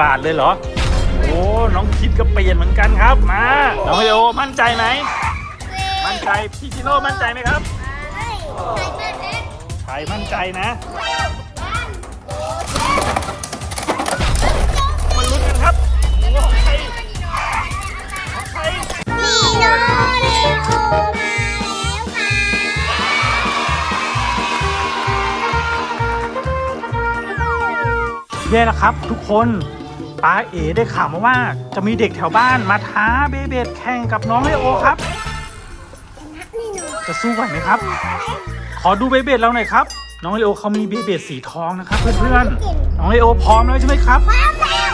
บาทเลยเหรอ โอ้ น้องคิดก็เปลี่ยนเหมือนกันครับ มา น้องเลโอมั่นใจไหม มั่นใจ พี่ชิโร่มั่นใจไหมครับใครมั่นใจนะ มาลุ้นกันครับโอ้ของใครของใครลีโนเลโอมาแล้วค่ะแย่แล้วครับทุกคน ป้าเอ๋ได้ข่าวมาว่า จะมีเด็กแถวบ้านมาท้าเบเบดแข่งกับน้องเลโอครับ จะสู้ไหวไหมครับ ขอดูเบเบดเราหน่อยครับ น้องเลโอเขามีเบเบดสีทองนะครับ เพื่อนๆ น้องเลโอพร้อมแล้วใช่ไหมครับพร้อมแล้ว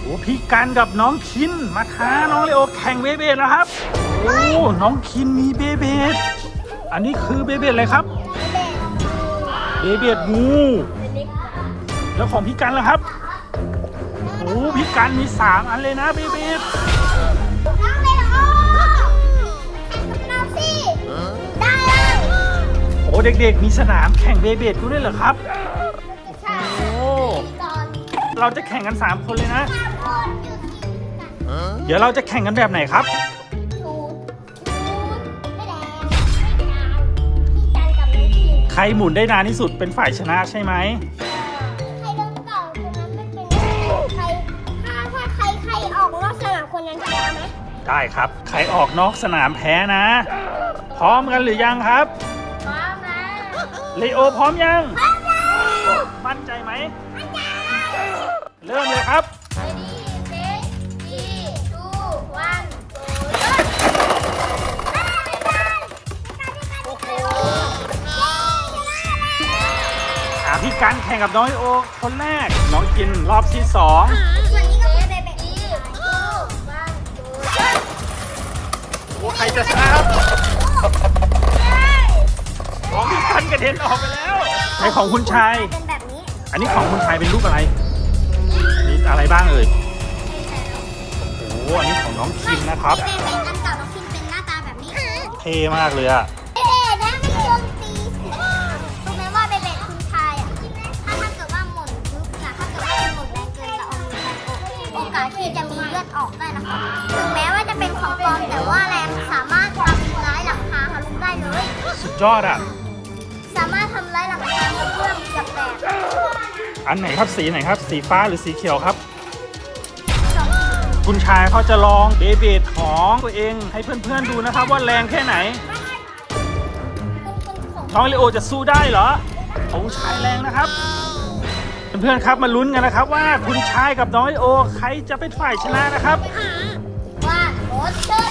โอ้พี่กันกับน้องคินมาท้าน้องเลโอแข่งเบเบดแล้วครับโอ้น้องคินมีเบเบดอันนี้คือเบเบดอะไรครับเบเบดงูแล้วของพี่กันล่ะครับ โอ้พี่กันมีสามอันเลยนะเบเบดน้องเลโอน้องสิได้เลยโอ้เด็กๆ มีสนามแข่งเบเบดด้วยเหรอครับใช่โอ้ก่อนเราจะแข่งกัน 3 คนเลยนะสามคนอยู่ทีมกันเดี๋ยวเราจะแข่งกันแบบไหนครับ ชูดชูดไม่แดงไม่ดาวพี่จันกับน้องคิมใครหมุนได้นานที่สุดเป็นฝ่ายชนะใช่ไหม ใคนนั้นแพ้ไหมได้ครับ ใครออกนอกสนามแพ้นะ พร้อมกันหรือยังครับพร้อมแล้วเลโอพร้อมยังพร้อมแล้วมั่นใจไหมอาจารย์เริ่มเลยครับ Ready, set, three, two, one, go. โอ้โหอ่าพี่กันแข่งกับน้องเลโอคนแรก น้องกินรอบที่สองส่วนนี้ อ้ใครจะชนะครับของพี่กันกระเด็นออกไปแล้วในของคุณชาย เป็นแบบนี้อันนี้ของคุณชายเป็นรูปอะไรมีอะไรบ้างเอ่ย โอ้โหอันนี้ของน้องคิมนะครับ ที่เป็นอันเก่าน้องคิมเป็นหน้าตาแบบนี้ เท่มากเลยอะเอ๊ะนะมันโจมตีสิรู้ไหมว่าเบเบคุณชายอะ ถ้าถ้าเกิดว่าหมุนปุ๊บอะถ้าเกิดว่ามันหมุนแรงเกินจะเอามือไปโอบโอกาสที่จะมีเลือดออกได้นะคะ ดยอดอะสามารถทำร้ายหลังคาเพื่อเกือบแตกอันไหนครับสีไหนครับ สีฟ้าหรือสีเขียวครับ สองคุณชายเขาจะลองเบเบดของตัวเองให้เพื่อนๆดูนะครับ ว่าแรงแค่ไหนน้องเลโอจะสู้ได้เหรอของชายแรงนะครับ เพื่อนๆครับมาลุ้นกันนะครับ ว่าคุณชายกับน้องเลโอใครจะเป็นฝ่ายชนะนะครับ ว่าโรสเตอ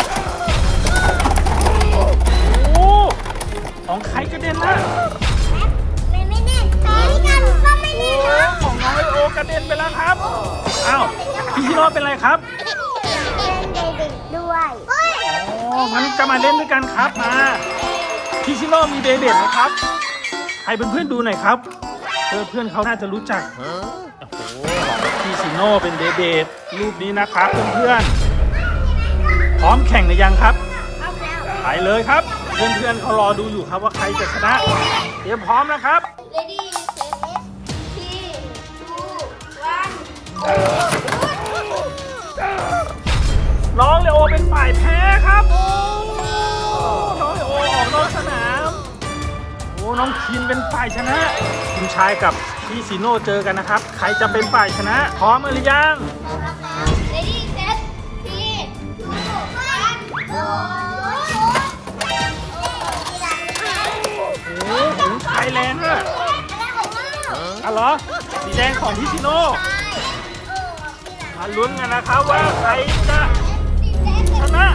ของใครกระเด็นนะไม่ไม่แน่แพ้กันก็ไม่โอ้แน่นะของน้องเลโอกระเด็นไปแล้วครับอ้าวพี่ชิโร่เป็นไรครับเป็นเดวิดด้วยเฮ้ยอ๋องั้นก็มาเล่นด้วยกันครับมาพี่ชิโร่มีเบเบดไหมครับให้เพื่อนๆดูหน่อยครับเออเพื่อนเขาน่าจะรู้จักโอ้โหของพี่ชิโน่เป็นเบเบดรูปนี้นะครับเพื่อนๆพร้อมแข่งหรือยังครับพร้อมแล้วไปเลยครับเพื่อนๆเขารอดูอยู่ครับว่าใครจะชนะ เตรียมพร้อมนะครับ Ready, set, three, two, one. น้องเลโอเป็นฝ่ายแพ้ครับน้องเลโอออกนอกสนาม โอ้น้องคินเป็นฝ่ายชนะคุณชายกับพี่ซีโน่เจอกันนะครับ ใครจะเป็นฝ่ายชนะ พร้อมหรือยัง Ready, set, three, two, one. โายแรงอะอะเหรอสีแดงของพี่ซีโน่มาลุ้นกันนะครับว่าใครจะชนะ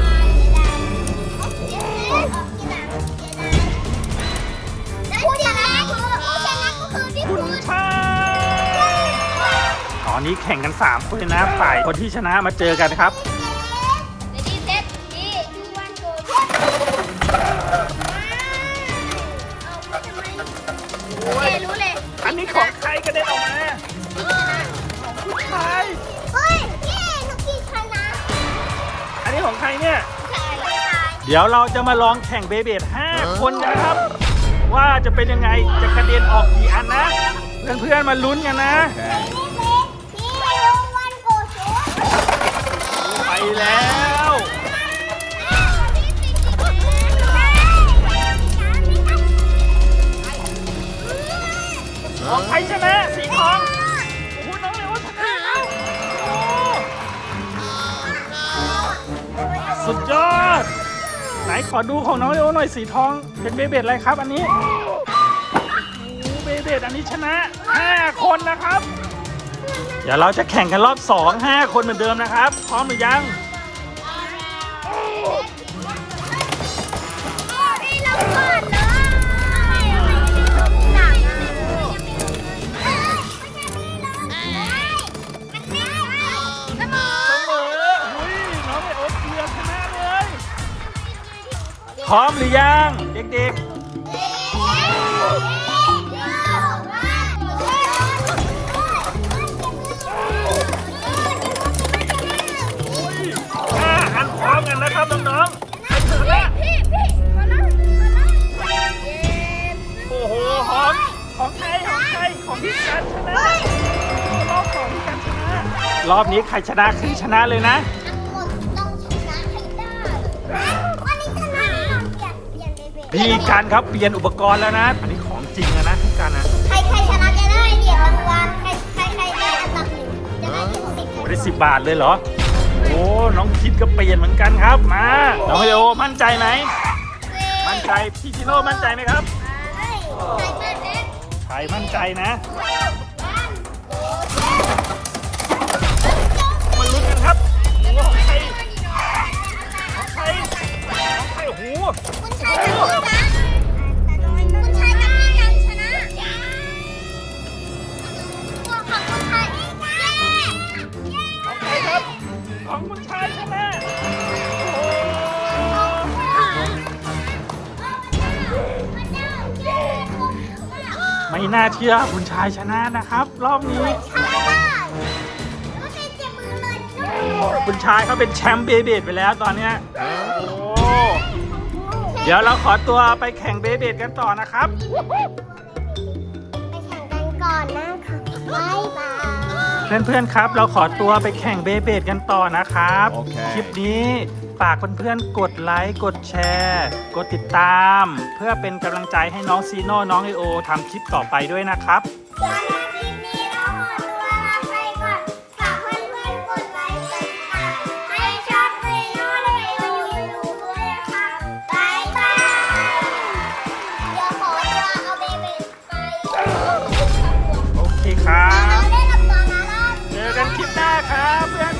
ผู้ชนะคือผู้ชนะก็คือพี่คุคุณณชายตอนนี้แข่งกัน3คนเลยนะฝ่ายคนที่ชนะมาเจอกันครับ นี้ของใครกระเด็นออกมาของผู้ชาย เฮ้ยเย้นกกีชนะอันนี้ของใครเนี่ยเดี๋ยวเราจะมาลองแข่งเบเบด5คนนะครับ ว่าจะเป็นยังไงจะกระเด็นออกกี่อันนะ เพื่อนเพื่อนมาลุ้นกันนะไปแล้ว สุดยอด ไหนขอดูของน้องเลโอหน่อยสีทอง เป็นเบเบดอะไรครับอันนี้โอ้เบเบดอันนี้ชนะ 5 คนนะครับ เดี๋ยวเราจะแข่งกันรอบ 2 5 คนเหมือนเดิมนะครับ พร้อมหรือยังเส พร้อมหรือยังเด็กๆอ่าอันพร้อมกันนะครับน้องๆใครชนะโอ้โหหอมของใครของใครของพี่กันชนะรอบของพี่กันชนะ รอบนี้ใครชนะคือชนะเลยนะ พี่กันครับเปลี่ยนอุปกรณ์แล้วนะ อันนี้ของจริงอะนะพี่กันนะใครใครชนะจะได้เหรียญรางวัลใครใครใครได้อันดับหนึ่งจะได้ถึงสิบโอ้ได้สิบบาทเลยเหรอ โอ้น้องคิดก็เปลี่ยนเหมือนกันครับมาน้องเฮโอมั่นใจไหมมั่นใจพี่จิโน่มั่นใจไหมครับใครมั่นใจนะมาลุ้นกันครับโอ้ของใครของใครของใครโอ้โห น่าเชื่อคุณชายชนะนะครับ รอบนี้ คุณชายเขาเป็นแชมป์เบเบดไปแล้วตอนเนี้ยโอ้เดี๋ยวเราขอตัวไปแข่งเบเบดกันต่อนะครับไปแข่งกันก่อนนะคะบ๊ายบายเพื่อนๆครับ เราขอตัวไปแข่งเบเบดกันต่อนะครับโอเคคลิปนี้ ฝากเพื่อนๆ กดไลค์ กดแชร์ กดติดตาม เพื่อเป็นกำลังใจให้น้องซีโน่น้องไอโอทำคลิปต่อไปด้วยนะครับสำหรับคลิปนี้เราขอตัวลาไปก่อน ฝากเพื่อนๆกดไลค์กดติดตามให้ชอบซีโน่และไอโอยูด้วยนะคะบ๊ายบายเดี๋ยวขอตัวเอาเบเบไปโอเคครับ เราได้รับตัวนะรอบ เจอกันคลิปหน้าครับเพื่อน